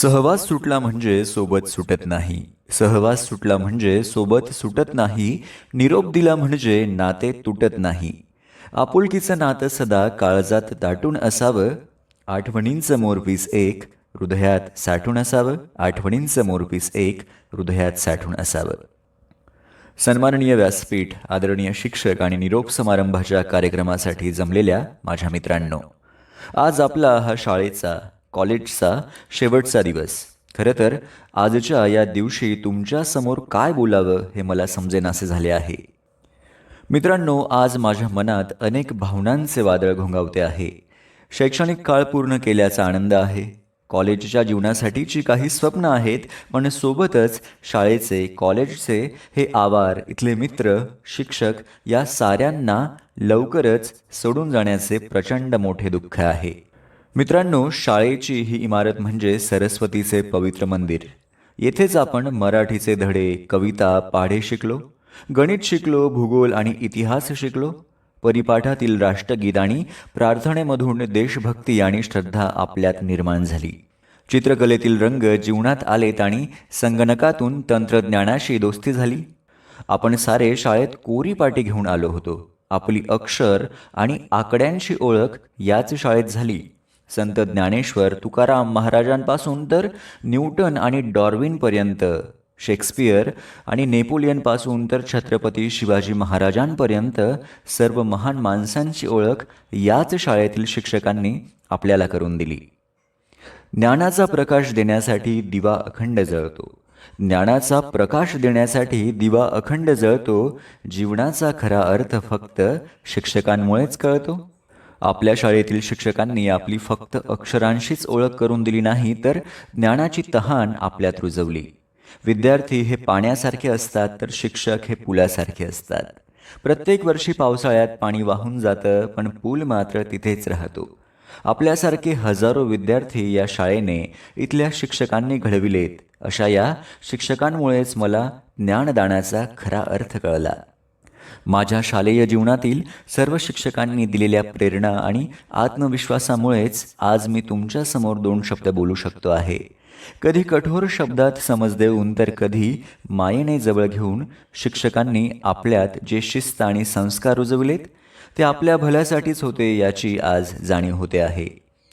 सहवास सुटला म्हणजे सोबत सुटत नाही. सहवास सुटला म्हणजे सोबत सुटत नाही निरोप दिला म्हणजे नाते तुटत नाही. आपुलकीचं नातं सदा काळजात दाटून असावं आठवणींचं मोरपीस एक हृदयात साठून असावं आठवणींचं मोरपीस एक हृदयात साठून असावं. सन्माननीय व्यासपीठ आदरणीय शिक्षक आणि निरोप समारंभाच्या कार्यक्रमासाठी जमलेल्या माझ्या मित्रांनो आज आपला हा शाळेचा कॉलेजचा शेवटचा दिवस. खरं तर आजच्या या दिवशी तुमच्यासमोर काय बोलावं हे मला समजेनासे झाले आहे. मित्रांनो आज माझ्या मनात अनेक भावनांचे वादळ घोंगावते आहे. शैक्षणिक काळ पूर्ण केल्याचा आनंद आहे. कॉलेजच्या जीवनासाठीची काही स्वप्न आहेत पण सोबतच शाळेचे कॉलेजचे हे आवार इथले मित्र शिक्षक या साऱ्यांना लवकरच सोडून जाण्याचे प्रचंड मोठे दुःख आहे. मित्रांनो शाळेची ही इमारत म्हणजे सरस्वतीचे पवित्र मंदिर. येथेच आपण मराठीचे धडे कविता पाढे शिकलो गणित शिकलो भूगोल आणि इतिहास शिकलो परिपाठातील राष्ट्रगीत आणि प्रार्थनेमधून देशभक्ती आणि श्रद्धा आपल्यात निर्माण झाली. चित्रकलेतील रंग जीवनात आलेत आणि संगणकातून तंत्रज्ञानाशी दोस्ती झाली. आपण सारे शाळेत कोरी पाटी घेऊन आलो होतो. आपली अक्षर आणि आकड्यांची ओळख याच शाळेत झाली. संत ज्ञानेश्वर तुकाराम महाराजांपासून तर न्यूटन आणि डॉर्विनपर्यंत शेक्सपियर आणि नेपोलियनपासून तर छत्रपती शिवाजी महाराजांपर्यंत सर्व महान माणसांची ओळख याच शाळेतील शिक्षकांनी आपल्याला करून दिली. ज्ञानाचा प्रकाश देण्यासाठी दिवा अखंड जळतो. ज्ञानाचा प्रकाश देण्यासाठी दिवा अखंड जळतो. जीवनाचा खरा अर्थ फक्त शिक्षकांमुळेच कळतो. आपल्या शाळेतील शिक्षकांनी आपली फक्त अक्षरांशीच ओळख करून दिली नाही तर ज्ञानाची तहान आपल्यात रुजवली. विद्यार्थी हे पाण्यासारखे असतात तर शिक्षक हे पुलासारखे असतात. प्रत्येक वर्षी पावसाळ्यात पाणी वाहून जातं पण पूल मात्र तिथेच राहतो. आपल्यासारखे हजारो विद्यार्थी या शाळेने इथल्या शिक्षकांनी घडविलेत अशा या शिक्षकांमुळेच मला ज्ञानदानाचा खरा अर्थ कळला. माझ्या शालेय जीवनातील सर्व शिक्षकांनी दिलेल्या प्रेरणा आणि आत्मविश्वासामुळेच आज मी तुमच्यासमोर दोन शब्द बोलू शकतो आहे. कधी कठोर शब्दात समज देऊन तर कधी मायेने जवळ घेऊन शिक्षकांनी आपल्यात जे शिस्त आणि संस्कार रुजवलेत ते आपल्या भल्यासाठीच होते याची आज जाणीव होते आहे.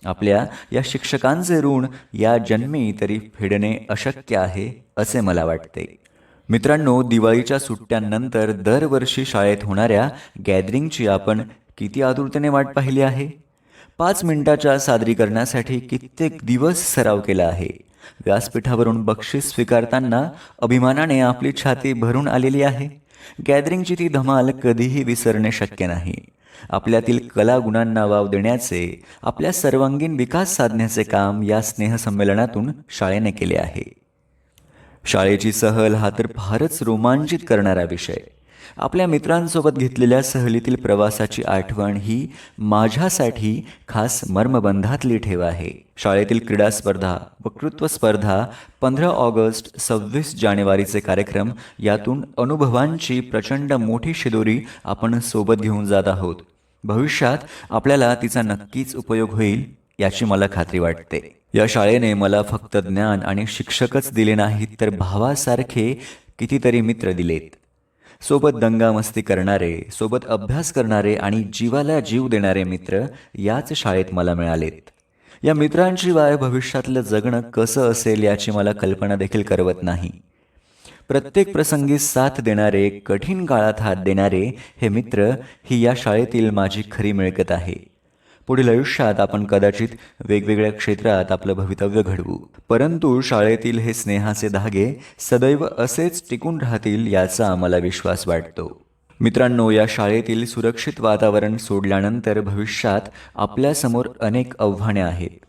आपल्या या शिक्षकांचे ऋण या जन्मी तरी फेडणे अशक्य आहे असे मला वाटते. मित्रांनो दिवाळीच्या सुट्ट्यांनंतर दरवर्षी शाळेत होणाऱ्या गॅदरिंगची आपण किती आतुरतेने वाट पाहिली आहे? पाच मिनिटाच्या सादरीकरणासाठी कित्येक दिवस सराव केला आहे. व्यासपीठावरून बक्षीस स्वीकारताना अभिमानाने आपली छाती भरून आलेली आहे. गॅदरिंगची ती धमाल कधीही विसरणे शक्य नाही. आपल्यातील कलागुणांना वाव देण्याचे आपल्या सर्वांगीण विकास साधण्याचे काम या स्नेहसंमेलनातून शाळेने केले आहे. शाळेची सहल हा तर फारच रोमांचित करणारा विषय. आपल्या मित्रांसोबत घेतलेल्या सहलीतील प्रवासाची आठवण ही माझ्यासाठी खास मर्मबंधातली ठेव आहे. शाळेतील क्रीडा स्पर्धा वक्तृत्व स्पर्धा पंधरा ऑगस्ट सव्वीस जानेवारीचे कार्यक्रम यातून अनुभवांची प्रचंड मोठी शिदोरी आपण सोबत घेऊन जात आहोत. भविष्यात आपल्याला तिचा नक्कीच उपयोग होईल याची मला खात्री वाटते. या शाळेने मला फक्त ज्ञान आणि शिक्षकच दिले नाहीत तर भावासारखे कितीतरी मित्र दिलेत. सोबत दंगामस्ती करणारे सोबत अभ्यास करणारे आणि जीवाला जीव देणारे मित्र याच शाळेत मला मिळालेत. या मित्रांची वाय भविष्यातलं जगणं कसं असेल याची मला कल्पना देखील करवत नाही. प्रत्येक प्रसंगी साथ देणारे कठीण काळात हात देणारे हे मित्र ही या शाळेतील माझी खरी मिळकत आहे. पुढील आयुष्यात आपण कदाचित वेगवेगळ्या क्षेत्रात आपलं भवितव्य घडवू. परंतु शाळेतील हे स्नेहाचे धागे सदैव असेच टिकून राहतील याचा आम्हाला विश्वास वाटतो. मित्रांनो या शाळेतील सुरक्षित वातावरण सोडल्यानंतर भविष्यात आपल्यासमोर अनेक आव्हाने आहेत.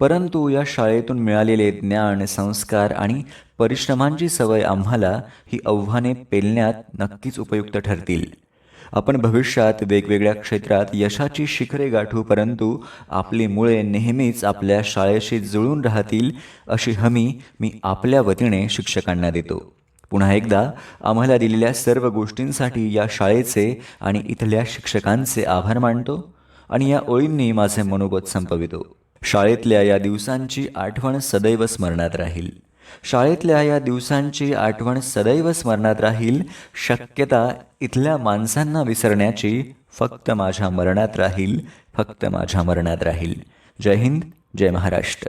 परंतु या शाळेतून मिळालेले ज्ञान संस्कार आणि परिश्रमांची सवय आम्हाला ही आव्हाने पेलण्यात नक्कीच उपयुक्त ठरतील. आपण भविष्यात वेगवेगळ्या क्षेत्रात यशाची शिखरे गाठू परंतु आपली मुळे नेहमीच आपल्या शाळेशी जुळून राहतील अशी हमी मी आपल्या वतीने शिक्षकांना देतो. पुन्हा एकदा आम्हाला दिलेल्या सर्व गोष्टींसाठी या शाळेचे आणि इथल्या शिक्षकांचे आभार मानतो आणि या ओळींनी माझे मनोगत संपवितो. शाळेतल्या या दिवसांची आठवण सदैव स्मरणात राहील. शाळेतल्या या दिवसांची आठवण सदैव स्मरणात राहील. शक्यता इथल्या माणसांना विसरण्याची फक्त माझ्या मरणात राहील. फक्त माझ्या मरणात राहील. जय हिंद जय महाराष्ट्र.